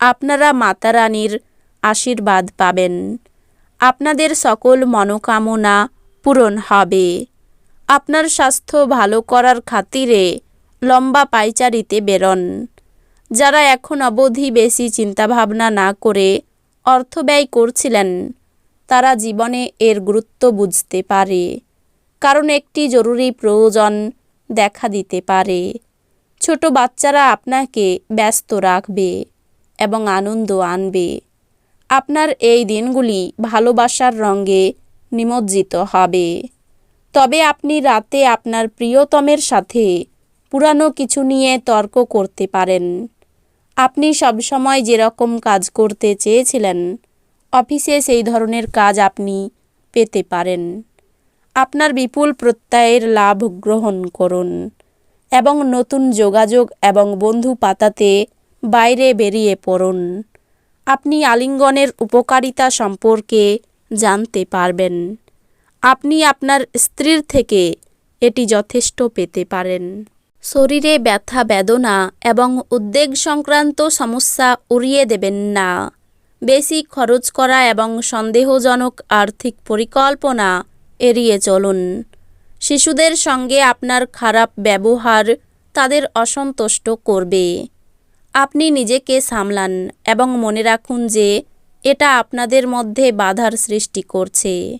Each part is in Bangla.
আপনারা মাতা রানীর আশীর্বাদ পাবেন। আপনাদের সকল মনোকামনা পূরণ হবে। আপনার স্বাস্থ্য ভালো করার খাতিরে লম্বা পাইচারিতে বেরোন। যারা এখন অবধি বেশি চিন্তাভাবনা না করে অর্থ ব্যয় করছিলেন, তারা জীবনে এর গুরুত্ব বুঝতে পারে। কারণ একটি জরুরি প্রয়োজন দেখা দিতে পারে। ছোট বাচ্চারা আপনাকে ব্যস্ত রাখবে। এবং আনন্দ আনবে। আপনার এই দিনগুলি ভালোবাসার রঙে নিমজ্জিত হবে। তবে আপনি রাতে আপনার প্রিয়তমের সাথে পুরানো কিছু নিয়ে তর্ক করতে পারেন। আপনি সবসময় যেরকম কাজ করতে চেয়েছিলেন, অফিসে সেই ধরনের কাজ আপনি পেতে পারেন। আপনার বিপুল প্রত্যয়ের লাভ গ্রহণ করুন এবং নতুন যোগাযোগ এবং বন্ধু পাতাতে বাইরে বেরিয়ে পড়ুন। আপনি আলিঙ্গনের উপকারিতা সম্পর্কে জানতে পারবেন। আপনি আপনার স্ত্রীর থেকে এটি যথেষ্ট পেতে পারেন। শরীরে ব্যথা, বেদনা এবং উদ্বেগ সংক্রান্ত সমস্যা উড়িয়ে দেবেন না। বেশি খরচ করা এবং সন্দেহজনক আর্থিক পরিকল্পনা এড়িয়ে চলুন। শিশুদের সঙ্গে আপনার খারাপ ব্যবহার তাদের অসন্তুষ্ট করবে। আপনি নিজেকে সামলান এবং মনে রাখুন যে এটা আপনাদের মধ্যে বাধার সৃষ্টি করছে।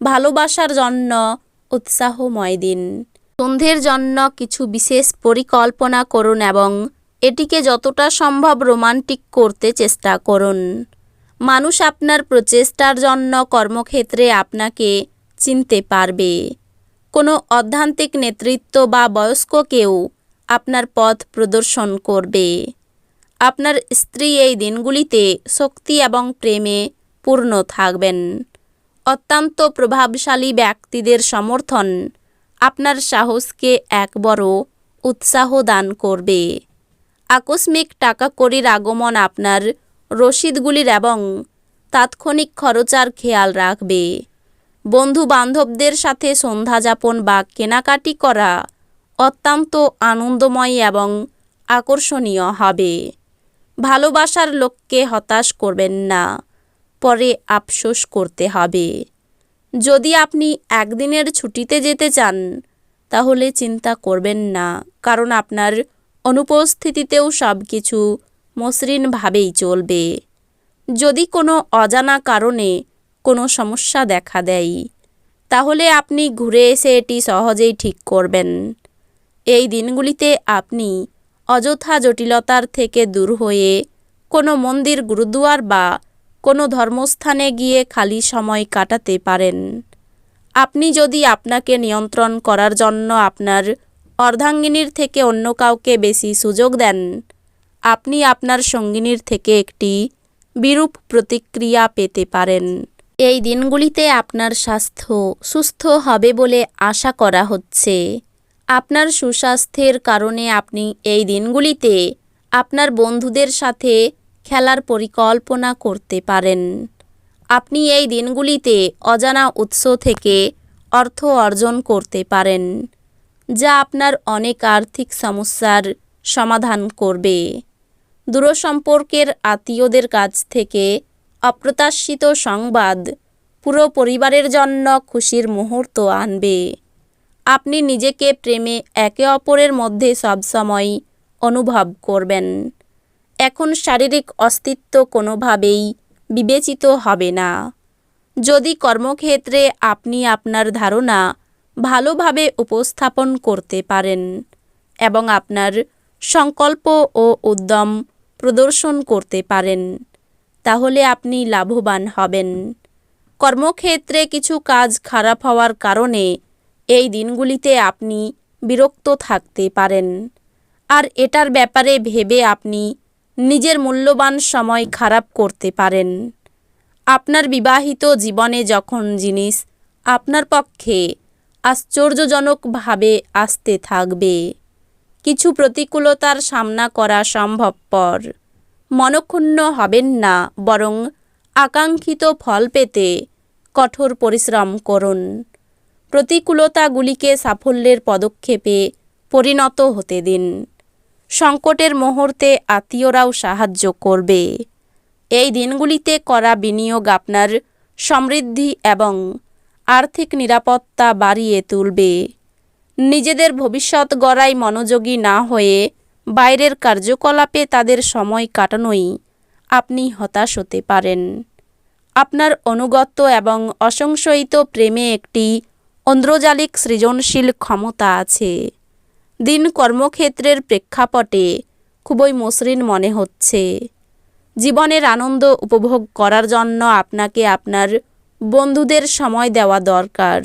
ভালোবাসার জন্য উৎসাহময় দিন। সন্ধ্যের জন্য কিছু বিশেষ পরিকল্পনা করুন এবং এটিকে যতটা সম্ভব রোমান্টিক করতে চেষ্টা করুন। মানুষ আপনার প্রচেষ্টার জন্য কর্মক্ষেত্রে আপনাকে চিনতে পারবে। কোনো অধ্যান্তিক নেতৃত্ব বা বয়স্ক কেউ আপনার পথ প্রদর্শন করবে। আপনার স্ত্রী এই দিনগুলিতে শক্তি এবং প্রেমে পূর্ণ থাকবেন। অত্যন্ত প্রভাবশালী ব্যক্তিদের সমর্থন আপনার সাহসকে এক বড় উৎসাহ দান করবে। আকস্মিক টাকা কড়ির আগমন আপনার রসিদগুলির এবং তাৎক্ষণিক খরচার খেয়াল রাখবে। বন্ধু বান্ধবদের সাথে সন্ধ্যা যাপন বা কেনাকাটি করা অত্যন্ত আনন্দময় এবং আকর্ষণীয় হবে। ভালোবাসার লোককে হতাশ করবেন না, পরে আফসোস করতে হবে। যদি আপনি একদিনের ছুটিতে যেতে চান, তাহলে চিন্তা করবেন না, কারণ আপনার অনুপস্থিতিতেও সব কিছু মসৃণভাবেই চলবে। যদি কোনো অজানা কারণে কোনো সমস্যা দেখা দেয়, তাহলে আপনি ঘুরে এসে এটি সহজেই ঠিক করবেন। এই দিনগুলিতে আপনি অযথা জটিলতার থেকে দূর হয়ে কোনো মন্দির, গুরুদুয়ার বা কোনো ধর্মস্থানে গিয়ে খালি সময় কাটাতে পারেন। আপনি যদি আপনাকে নিয়ন্ত্রণ করার জন্য আপনার অর্ধাঙ্গিনীর থেকে অন্য কাউকে বেশি সুযোগ দেন, আপনি আপনার সঙ্গিনীর থেকে একটি বিরূপ প্রতিক্রিয়া পেতে পারেন। এই দিনগুলিতে আপনার স্বাস্থ্য সুস্থ হবে বলে আশা করা হচ্ছে। আপনার সুস্বাস্থ্যের কারণে আপনি এই দিনগুলিতে আপনার বন্ধুদের সাথে খেলার পরিকল্পনা করতে পারেন। আপনি এই দিনগুলিতে অজানা উৎস থেকে অর্থ অর্জন করতে পারেন, যা আপনার অনেক আর্থিক সমস্যার সমাধান করবে। দূরসম্পর্কের আত্মীয়দের কাছ থেকে অপ্রত্যাশিত সংবাদ পুরো পরিবারের জন্য খুশির মুহূর্ত আনবে। আপনি নিজেকে প্রেমে একে অপরের মধ্যে সবসময় অনুভব করবেন। এখন শারীরিক অস্তিত্ব কোনোভাবেই বিবেচিত হবে না। যদি কর্মক্ষেত্রে আপনি আপনার ধারণা ভালোভাবে উপস্থাপন করতে পারেন এবং আপনার সংকল্প ও উদ্যম প্রদর্শন করতে পারেন, তাহলে আপনি লাভবান হবেন। কর্মক্ষেত্রে কিছু কাজ খারাপ হওয়ার কারণে এই দিনগুলিতে আপনি বিরক্ত থাকতে পারেন। আর এটার ব্যাপারে ভেবে আপনি নিজের মূল্যবান সময় খারাপ করতে পারেন। আপনার বিবাহিত জীবনে যখন জিনিস আপনার পক্ষে আশ্চর্যজনকভাবে আসতে থাকবে, কিছু প্রতিকূলতার সামনা করা সম্ভবপর। মনক্ষুণ্ণ হবেন না, বরং আকাঙ্ক্ষিত ফল পেতে কঠোর পরিশ্রম করুন। প্রতিকূলতাগুলিকে সাফল্যের পদক্ষেপে পরিণত হতে দিন। সংকটের মুহূর্তে আত্মীয়রাও সাহায্য করবে। এই দিনগুলিতে করা বিনিয়োগ আপনার সমৃদ্ধি এবং আর্থিক নিরাপত্তা বাড়িয়ে তুলবে। নিজেদের ভবিষ্যৎ গড়ায় মনোযোগী না হয়ে বাইরের কার্যকলাপে তাদের সময় কাটানোই আপনি হতাশ হতে পারেন। আপনার অনুগত এবং অসংশয়িত প্রেমে একটি ঐন্দ্রজালিক সৃজনশীল ক্ষমতা আছে। দিন কর্মক্ষেত্রের প্রেক্ষাপটে খুবই মসৃণ মনে হচ্ছে। জীবনের আনন্দ উপভোগ করার জন্য আপনাকে আপনার বন্ধুদের সময় দেওয়া দরকার।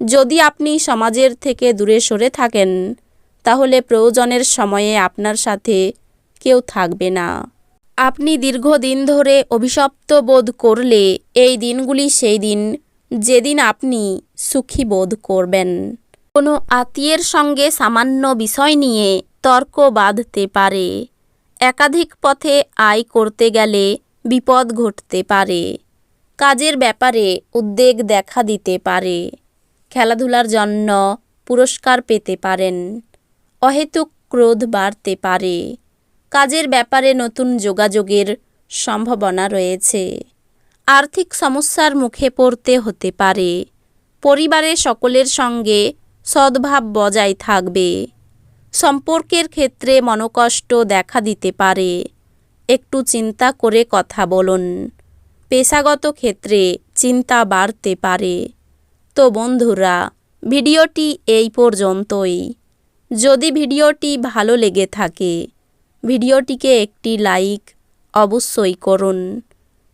যদি আপনি সমাজের থেকে দূরে সরে থাকেন, তাহলে প্রয়োজনের সময়ে আপনার সাথে কেউ থাকবে না। আপনি দীর্ঘদিন ধরে অভিশপ্ত বোধ করলে এই দিনগুলি সেই দিন যেদিন আপনি সুখী বোধ করবেন। কোনো আত্মীয়ের সঙ্গে সামান্য বিষয় নিয়ে তর্ক বাঁধতে পারে। একাধিক পথে আয় করতে গেলে বিপদ ঘটতে পারে। কাজের ব্যাপারে উদ্বেগ দেখা দিতে পারে। খেলাধুলার জন্য পুরস্কার পেতে পারেন। অহেতুক ক্রোধ বাড়তে পারে। কাজের ব্যাপারে নতুন যোগাযোগের সম্ভাবনা রয়েছে। আর্থিক সমস্যার মুখে পড়তে হতে পারে। পরিবারের সকলের সঙ্গে সদ্ভাব বজায় থাকবে। সম্পর্কের ক্ষেত্রে মনোকষ্ট দেখা দিতে পারে। একটু চিন্তা করে কথা বলুন। পেশাগত ক্ষেত্রে চিন্তা বাড়তে পারে। তো বন্ধুরা, ভিডিওটি এই পর্যন্তই। যদি ভিডিওটি ভালো লেগে থাকে, ভিডিওটিকে একটি লাইক অবশ্যই করুন।